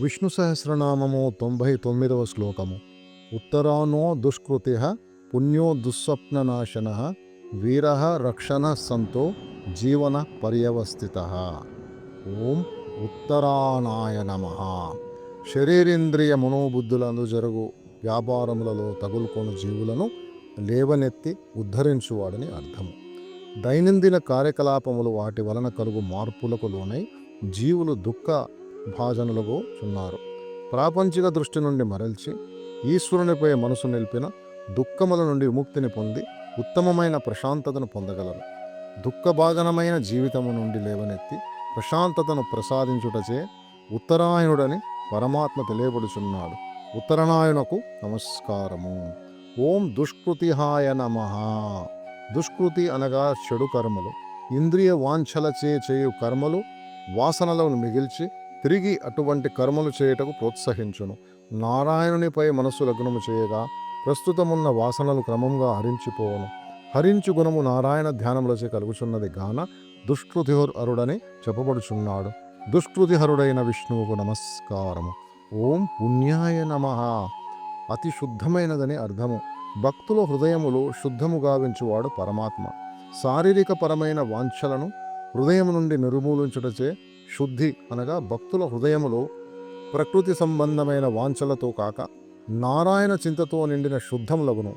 విష్ణు సహస్రనామము తొంభై తొమ్మిదవ శ్లోకము. ఉత్తరానో దుష్కృతి పుణ్యో దుస్వప్ననాశన వీర రక్షణ సంతో జీవన పర్యవస్థిత. ఓం ఉత్తరానాయ నమ. శరీరేంద్రియ మనోబుద్ధులందు జరుగు వ్యాపారములలో తగులుకొని జీవులను లేవనెత్తి ఉద్ధరించువాడని అర్థము. దైనందిన కార్యకలాపములు వాటి వలన కలుగు మార్పులకు లోనై జీవులు దుఃఖ భాజనులకు చున్నారు. ప్రాపంచిక దృష్టి నుండి మరల్చి ఈశ్వరునిపై మనసు నిలిపిన దుఃఖముల నుండి విముక్తిని పొంది ఉత్తమమైన ప్రశాంతతను పొందగలరు. దుఃఖభాజనమైన జీవితము నుండి లేవనెత్తి ప్రశాంతతను ప్రసాదించుటచే ఉత్తరాయణుడని పరమాత్మ తెలియబడుచున్నాడు. ఉత్తరాయణకు నమస్కారము. ఓం దుష్కృతిహాయ నమ. దుష్కృతి అనగా చెడు కర్మలు. ఇంద్రియ వాంఛలచే చేయు కర్మలు వాసనలను మిగిల్చి తిరిగి అటువంటి కర్మలు చేయుటకు ప్రోత్సహించును. నారాయణునిపై మనస్సు లగ్నము చేయగా ప్రస్తుతమున్న వాసనలు క్రమంగా హరించిపోవును. హరించు గుణము నారాయణ ధ్యానములచే కలుగుచున్నది గాన దుష్కృతిహర్ అరుడని చెప్పబడుచున్నాడు. దుష్కృతిహరుడైన విష్ణువుకు నమస్కారము. ఓం పుణ్యాయ నమ. అతి శుద్ధమైనదని అర్థము. భక్తుల హృదయములు శుద్ధము గావించువాడు పరమాత్మ. శారీరక పరమైన వాంఛలను హృదయం నుండి నిర్మూలించుటచే శుద్ధి అనగా భక్తుల హృదయములో ప్రకృతి సంబంధమైన వాంఛలతో కాక నారాయణ చింతతో నిండిన శుద్ధములగును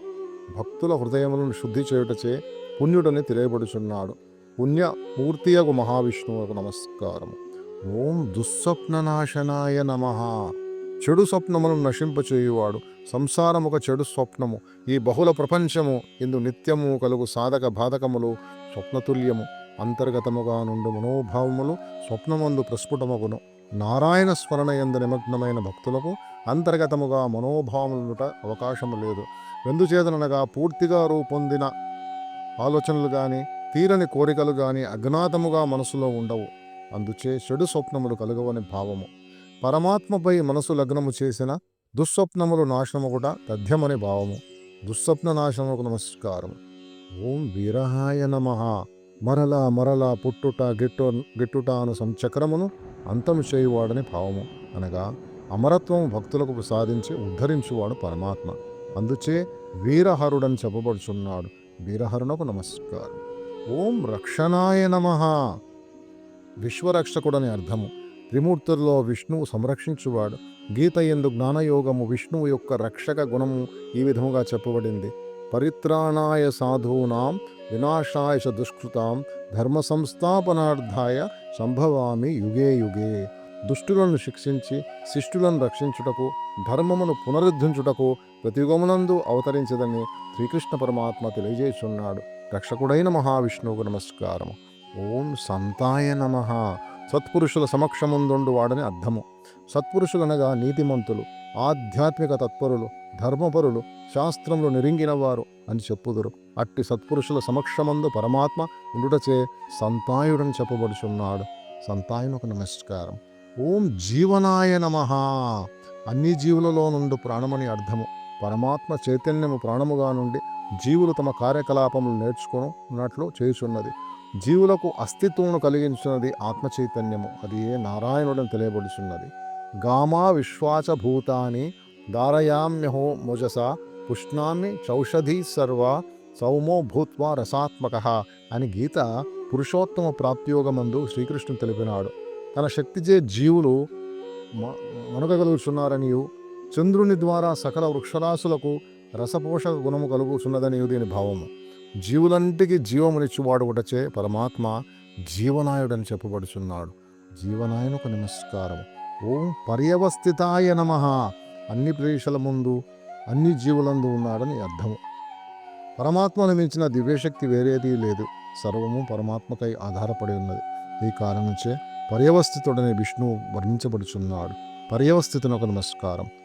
భక్తుల హృదయములను శుద్ధి చేయుటచే పుణ్యుడని తెలియబడుచున్నాడు. పుణ్య పూర్తియగు మహావిష్ణువుకు నమస్కారము. ఓం దుస్వప్ననాశనాయ నమ. చెడు స్వప్నములను నశింపచేయువాడు. సంసారం ఒక చెడు స్వప్నము. ఈ బహుళ ప్రపంచము ఇందు నిత్యము కలుగు సాధక బాధకములు స్వప్నతుల్యము. అంతర్గతముగా నుండి మనోభావములు స్వప్నమందు ప్రస్ఫుటమగును. నారాయణ స్మరణ ఎందు నిమగ్నమైన భక్తులకు అంతర్గతముగా మనోభావములుట అవకాశము లేదు. వెందుచేతనగా పూర్తిగా రూపొందిన ఆలోచనలు కానీ తీరని కోరికలు కానీ అజ్ఞాతముగా మనసులో ఉండవు. అందుచే చెడు స్వప్నములు కలుగవని భావము. పరమాత్మపై మనసు లగ్నము చేసిన దుస్వప్నములు నాశనముగుట తథ్యమని భావము. దుస్వప్న నాశనముకు నమస్కారం ఓం వీరహాయ నమ. మరలా మరలా పుట్టుట గిట్టు గిట్టుట అను సంచక్రమును అంతము చేయువాడని భావము. అనగా అమరత్వం భక్తులకు సాధించి ఉద్ధరించువాడు పరమాత్మ. అందుచే వీరహరుడని చెప్పబడుచున్నాడు. వీరహరునకు నమస్కారం. ఓం రక్షణాయ నమ. విశ్వరక్షకుడని అర్థము. త్రిమూర్తుల్లో విష్ణువు సంరక్షించువాడు. గీత ఎందు జ్ఞానయోగము విష్ణువు యొక్క రక్షక గుణము ఈ విధముగా చెప్పబడింది. పరిత్రాణాయ సాధూనాం వినాశాయ దుష్కృతాం ధర్మ సంస్థాపనార్థాయ సంభవామి యుగే యుగే. దుష్టులను శిక్షించి శిష్టులను రక్షించుటకు ధర్మమును పునరుద్ధరించుటకు ప్రతిగమనందు అవతరించదని శ్రీకృష్ణ పరమాత్మ తెలియజేస్తున్నాడు. రక్షకుడైన మహావిష్ణువుకు నమస్కారము. ఓం సంతాయ నమ. సత్పురుషుల సమక్షముందుండు వాడని అర్థము. సత్పురుషులనగా నీతిమంతులు ఆధ్యాత్మిక తత్పరులు ధర్మపరులు శాస్త్రములు నిరింగినవారు అని చెప్పుదురు. అట్టి సత్పురుషుల సమక్షమందు పరమాత్మ ఉండుటచే సంతాయుడని చెప్పబడుచున్నాడు. సంతాయునకు నమస్కారం. ఓం జీవనాయ నమ. అన్ని జీవులలో నుండి ప్రాణమని అర్థము. పరమాత్మ చైతన్యము ప్రాణముగా నుండి జీవులు తమ కార్యకలాపములు నేర్చుకున్నట్లు చేయుచున్నది. జీవులకు అస్తిత్వమును కలిగించినది ఆత్మ చైతన్యము. అది ఏ నారాయణుడని తెలియబడుచున్నది. గామా విశ్వాచ భూతాని దారయామ్యహో ముజస పుష్ణామి చౌషధి సర్వ సౌమో భూత్వా రసాత్మక అని గీత పురుషోత్తమ ప్రాప్తియోగమందు శ్రీకృష్ణుడు తెలిపినాడు. తన శక్తిచే జీవులు మ- మనుగగలుగుచున్నారనియు చంద్రుని ద్వారా సకల వృక్షరాశులకు రసపోషక గుణము కలుగుతున్నదని దీని భావము జీవులంటికి జీవమునిచ్చువాడు ఒకటచే పరమాత్మ జీవనాయుడని చెప్పబడుచున్నాడు. జీవనాయునకు నమస్కారం. ఓం పర్యవస్థితాయ నమ. అన్ని ప్రదేశాల ముందు అన్ని జీవులందు ఉన్నాడని అర్థము. పరమాత్మను మించిన దివ్యశక్తి వేరేది లేదు. సర్వము పరమాత్మకై ఆధారపడి ఉన్నది. ఈ కారణంచే పర్యవస్థితుడనే విష్ణువు వర్ణించబడుచున్నాడు. పర్యవస్థితునకు నమస్కారం.